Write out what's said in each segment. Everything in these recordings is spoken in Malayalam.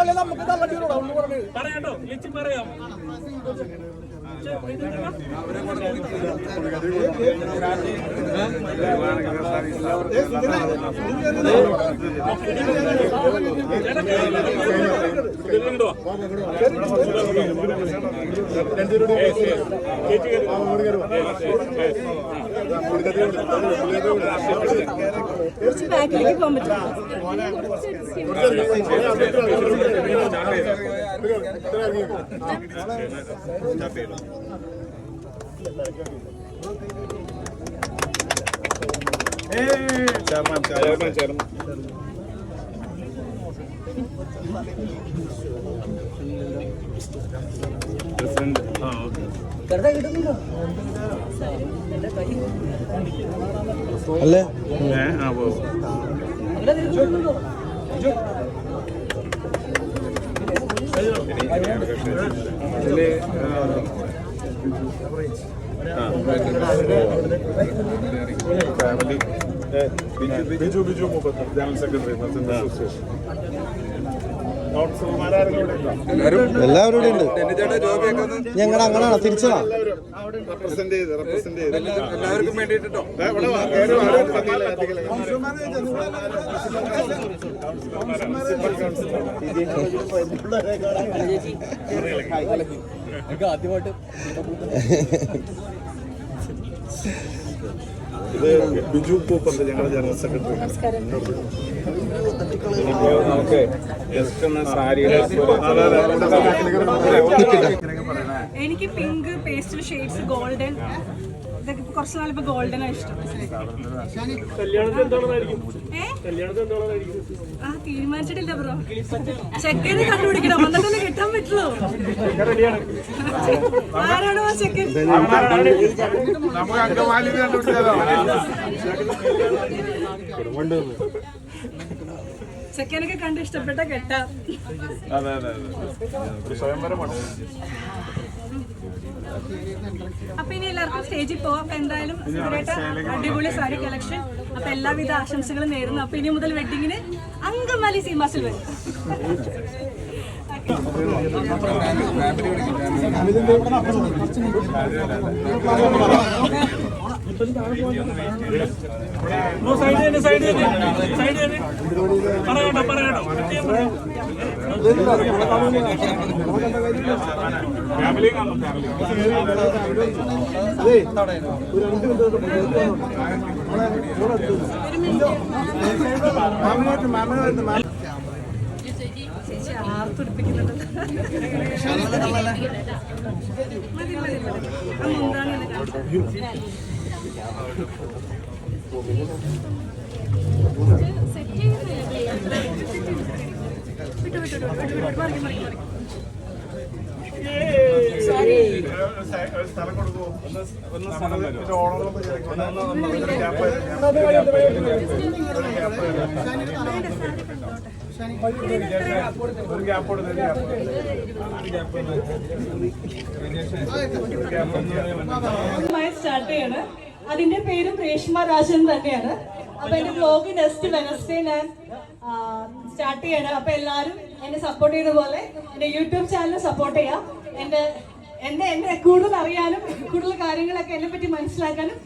തള്ളി നമുക്ക് തള്ളി വിടൂടാ ഒന്ന് പറയാട്ടോ പറയാം ബാക്കിലേക്ക് പോകാൻ പറ്റില്ല അല്ലേ? ബിജു ബിജു മുപ്പത്തി ജനറൽ സെക്രട്ടറി അസോസിയേഷൻ എല്ലാവരും ഇവിടെ ഉണ്ട്. ഞങ്ങൾ അങ്ങനെയാണോ തിരിച്ചതാ. എല്ലാവർക്കും വേണ്ടിട്ടോ ഇത് ബിജു പൂപ്പത്ത് ഞങ്ങളുടെ ജനറൽ സെക്രട്ടറി. നമുക്ക് ജസ്റ്റ് ഒന്ന് സാരിയുടെ എനിക്ക് പിങ്ക് പേസ്റ്റൽ ഷെയ്ഡ്സ് ഗോൾഡൻ ഇതൊക്കെ കുറച്ച് നാളെ ഇപ്പൊ ഗോൾഡൻ ഇഷ്ടം. കല്യാണത്തിന് എന്താണെന്നായിരിക്കും ആ തീരുമാനിച്ചിട്ടില്ല ബ്രോ. ചെക്കനെ കണ്ടുപിടിക്കണം. എന്നിട്ടല്ലേ കിട്ടാൻ പറ്റുള്ളൂ. ആരാണോ ആ ചെക്കൻ ചെക്കനൊക്കെ കണ്ട് ഇഷ്ടപ്പെട്ട കെട്ടാം. അതെ അതെ അതെ. സ്വയംവരമാണ് അപ്പൊ ഇനി എല്ലാവർക്കും സ്റ്റേജിൽ പോവാം. അപ്പൊ എന്തായാലും അടിപൊളി സാരി കളക്ഷൻ. അപ്പൊ എല്ലാവിധ ആശംസകളും നേരുന്നു. അപ്പൊ ഇനി മുതൽ വെഡിങ്ങിന് അങ്കമാലി സീമാസിൽ വരും. സൈഡ് സൈഡ് സൈഡ് പറയട്ടോ പറയട്ടോ കാണും ഫാമിലി ചേച്ചി ആർത്തുടിപ്പിക്കുന്നുണ്ട് മതി മതി മതി മുന്താണി ഒന്ന് സെറ്റ് ചെയ്യുന്നില്ല. വിട്ടു വിട്ടു വിട്ടു വിട്ടു മറിക്ക് മറിക്ക് മറിക്ക് സ്ഥലം കൊടുക്കുമോ സ്ഥലം ഒരു സ്റ്റാർട്ട് ചെയ്യാണ്. അതിന്റെ പേരും രേഷ്മ രാജൻ തന്നെയാണ്. അപ്പൊ എന്റെ ബ്ലോഗ് നെക്സ്റ്റ് വെനസ്ഡേ ഞാൻ സ്റ്റാർട്ട് ചെയ്യാണ്. അപ്പൊ എല്ലാരും എന്നെ സപ്പോർട്ട് ചെയ്ത പോലെ എന്റെ യൂട്യൂബ് ചാനൽ സപ്പോർട്ട് ചെയ്യാം. എന്റെ എന്നെ എന്നെ കൂടുതൽ അറിയാനും കൂടുതൽ കാര്യങ്ങളൊക്കെ എന്നെ പറ്റി മനസ്സിലാക്കാനും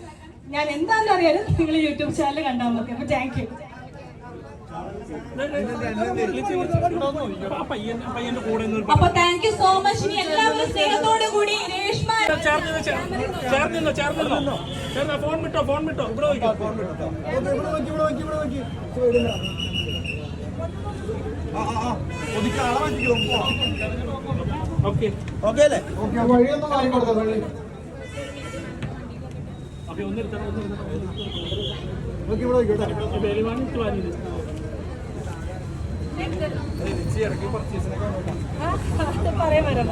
ഞാൻ എന്താണെന്ന് അറിയാനും നിങ്ങൾ യൂട്യൂബ് ചാനൽ കണ്ടാൽ മതി. അപ്പൊ താങ്ക് യു ആ പയ്യൻ പയ്യന്റെ കൂടെ നിന്ന് അപ്പൊ താങ്ക് യു സോ മച്ച് ഇനി എല്ലാവരും സ്നേഹത്തോടു കൂടി രേഷ്മ ചേർന്ന് നിന്ന് ചേർന്ന് നിന്നോ ചേർന്ന് നിന്നോ ചേർന്ന് ഫോൺ വിട്ടോ ഫോൺ വിട്ടോ. ഇവിടെ ഓക്കെ. ഓക്കെ അല്ലേ വഴിയൊന്നും മാറി കൊടുത്തോ വഴി പറയാൻ വരാം